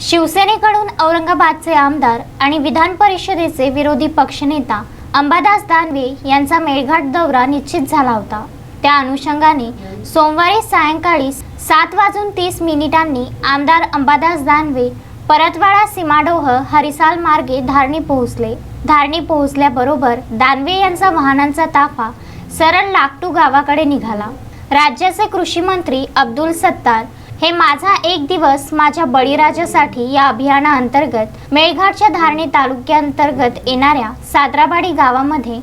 शिवसेनेकडून औरंगाबादचे आमदार आणि विधान परिषदेचे विरोधी पक्षनेता अंबादास दानवे यांचा मेळघाट दौरा निश्चित झाला होता. त्या अनुषंगाने सोमवारी सायंकाळी सात वाजून तीस मिनिटांनी आमदार अंबादास दानवे परतवाडा सीमाडोह हरिसाल मार्गे धारणी पोहोचले. धारणी पोहोचल्याबरोबर दानवे यांचा वाहनांचा ताफा सरळ लाकटू गावाकडे निघाला. राज्याचे कृषी मंत्री अब्दुल सत्तार हे माझा एक दिवस माझ्या बळीराजासाठी या अभियानाअंतर्गत मेळघाटच्या धारणे तालुक्याअंतर्गत येणाऱ्या सादराबाडी गावामध्ये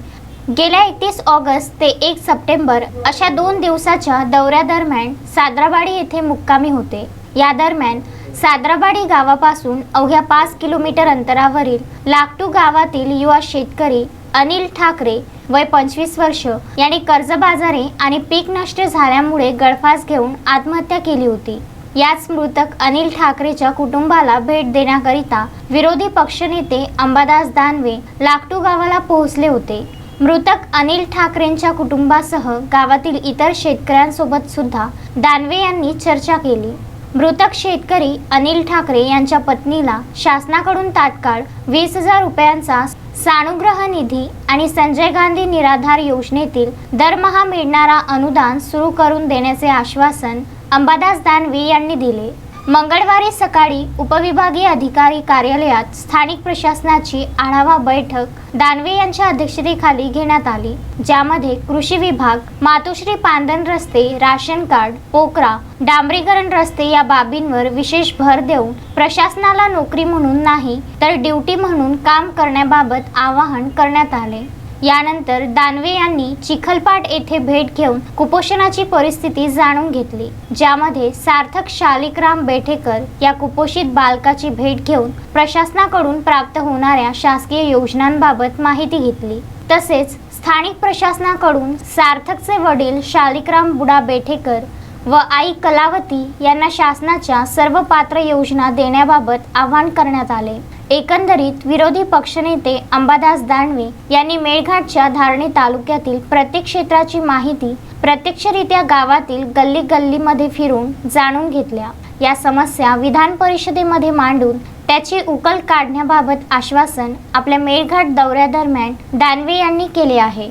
गेल्या एकतीस ऑगस्ट ते एक सप्टेंबर अशा दोन दिवसाच्या दौऱ्यादरम्यान सादराबाडी येथे मुक्कामी होते. या दरम्यान सादराबाडी गावापासून अवघ्या पाच किलोमीटर अंतरावरील लाकटू गावातील युवा शेतकरी अनिल ठाकरे वय पंचवीस वर्ष यांनी कर्जबाजारी आणि पीक नष्ट झाल्यामुळे गळफास घेऊन आत्महत्या केली होती. याच मृतक अनिल ठाकरेच्या कुटुंबाला भेट देण्याकरिता विरोधी पक्षनेते अंबादास दानवे लाकटू गावाला पोहोचले होते. मृतक अनिल ठाकरेंच्या कुटुंबासह गावातील इतर शेतकऱ्यांसोबत सुद्धा दानवे यांनी चर्चा केली. मृतक शेतकरी अनिल ठाकरे यांच्या पत्नीला शासनाकडून तात्काळ वीस हजार रुपयांचा सानुग्रह निधी आणि संजय गांधी निराधार योजनेतील दरमहा मिळणारा अनुदान सुरू करून देण्याचे आश्वासन अंबादास दानवे यांनी दिले. मंगळवारी सकाळी उपविभागीय अधिकारी कार्यालयात स्थानिक प्रशासनाची आढावा बैठक दानवे यांच्या अध्यक्षतेखाली घेण्यात आली ज्यामध्ये कृषी विभाग मातोश्री पांदन रस्ते राशन कार्ड पोकरा डांबरीकरण रस्ते या बाबींवर विशेष भर देऊन प्रशासनाला नोकरी म्हणून नाही तर ड्युटी म्हणून काम करण्याबाबत आवाहन करण्यात आले. यानंतर दानवे यांनी चिखलपाट येथे भेट घेऊन कुपोषणाची परिस्थिती जाणून घेतली ज्यामध्ये सार्थक शालिकराम बेठेकर या कुपोषित बालकाची भेट घेऊन प्रशासनाकडून प्राप्त होणाऱ्या शासकीय योजनांबाबत माहिती घेतली. तसेच स्थानिक प्रशासनाकडून सार्थकचे वडील शालिकराम बुडा बेठेकर व आई कलावती यांना शासनाच्या सर्व पात्र योजना देण्याबाबत आवाहन करण्यात आले. एकंदरीत विरोधी पक्षनेते अंबादास दानवे यांनी मेळघाटच्या धारणी तालुक्यातील प्रत्येक क्षेत्राची माहिती प्रत्यक्षरित्या गावातील गल्ली गल्लीमध्ये फिरून जाणून घेतल्या. या समस्या विधान परिषदेमध्ये मांडून त्याची उकल काढण्याबाबत आश्वासन आपल्या मेळघाट दौऱ्यादरम्यान दानवे यांनी केले आहे.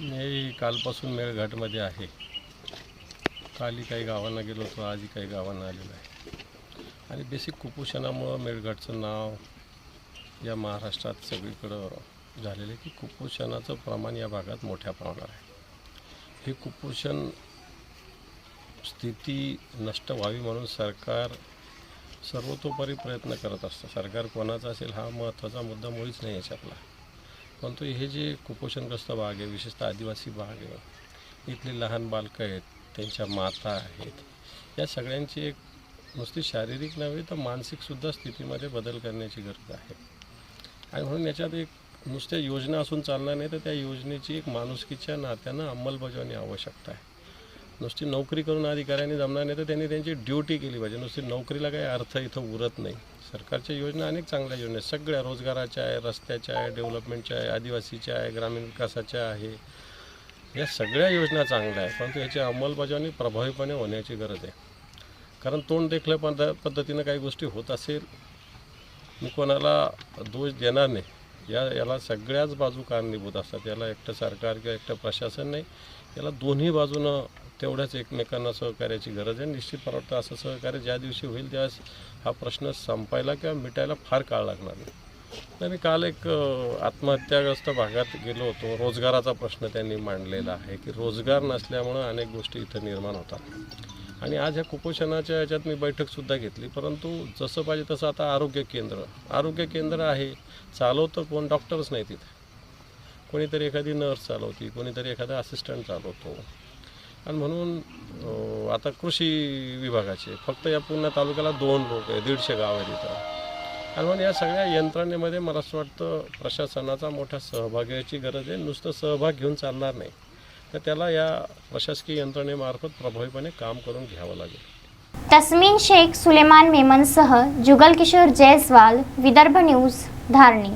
मी कालपासून मेळघाटमध्ये आहे. काली काही गावांना गेलो होतो आजही काही गावांना आलेलो आहे. आणि बेसिक कुपोषणामुळं मेळघाटचं नाव या महाराष्ट्रात सगळीकडं झालेलं आहे की कुपोषणाचं प्रमाण या भागात मोठ्या प्रमाणावर आहे. हे कुपोषण स्थिती नष्ट व्हावी म्हणून सरकार सर्वतोपरी प्रयत्न करत असतं. सरकार कोणाचा असेल हा महत्त्वाचा मुद्दा मुळीच नाही याच्यातला. परंतु हे जे कुपोषणग्रस्त भाग आहे विशेषतः आदिवासी भाग आहे इथली लहान बालकं आहेत त्यांच्या माता आहेत. या सगळ्यांची एक नुसती शारीरिक नव्हे तर मानसिकसुद्धा स्थितीमध्ये बदल करण्याची गरज आहे. आणि म्हणून याच्यात एक नुसत्या योजना असून चालणार नाही तर त्या योजनेची एक माणुसकीच्या नात्यानं अंमलबजावणी आवश्यकता आहे. नुसती नोकरी करून अधिकाऱ्यांनी जमणार नाही तर त्यांनी त्यांची ड्युटी केली पाहिजे. नुसती नोकरीला काही अर्थ इथं उरत नाही. सरकारच्या योजना अनेक चांगल्या योजना आहेत. सगळ्या रोजगाराच्या आहे रस्त्याच्या आहे डेव्हलपमेंटच्या आहे आदिवासीच्या आहे ग्रामीण विकासाच्या आहे या सगळ्या योजना चांगल्या आहेत परंतु याची अंमलबजावणी प्रभावीपणे होण्याची गरज आहे. कारण तोंड देखल्या पद्ध पद्धतीनं काही गोष्टी होत असेल मी कोणाला दोष देणार नाही. या याला सगळ्याच बाजू कारणीभूत असतात. याला एकटं सरकार किंवा एकटं प्रशासन नाही. याला दोन्ही बाजूनं तेवढ्याच एकमेकांना सहकार्याची गरज आहे. निश्चित मला वाटतं असं सहकार्य ज्या दिवशी होईल त्यावेळेस हा प्रश्न संपायला किंवा मिटायला फार काळ लागणार नाही. त्यांनी मी काल एक आत्महत्याग्रस्त भागात गेलो होतो. रोजगाराचा प्रश्न त्यांनी मांडलेला आहे की रोजगार नसल्यामुळं अनेक गोष्टी इथं निर्माण होतात. आणि आज ह्या कुपोषणाच्या ह्याच्यात मी बैठकसुद्धा घेतली. परंतु जसं पाहिजे तसं आता आरोग्य केंद्र. आरोग्य केंद्र आहे. चालवतं कोण? डॉक्टर्स नाही तिथे. कोणीतरी एखादी नर्स चालवती कोणीतरी एखादा असिस्टंट चालवतो. आणि म्हणून आता कृषी विभागाचे फक्त या पूर्ण तालुक्याला दोन लोक आहे दीडशे गाव आहेत इथं. आणि या सगळ्या यंत्रणेमध्ये मला असं वाटतं प्रशासनाचा मोठा सहभागाची गरज आहे. नुसतं सहभाग घेऊन चालणार नाही. तर त्याला या प्रशासकीय यंत्रणेमार्फत प्रभावीपणे काम करून घ्यावं लागेल. तस्मीन शेख सुलेमान मेमनसह जुगल किशोर जयस्वाल विदर्भ न्यूज धारणी.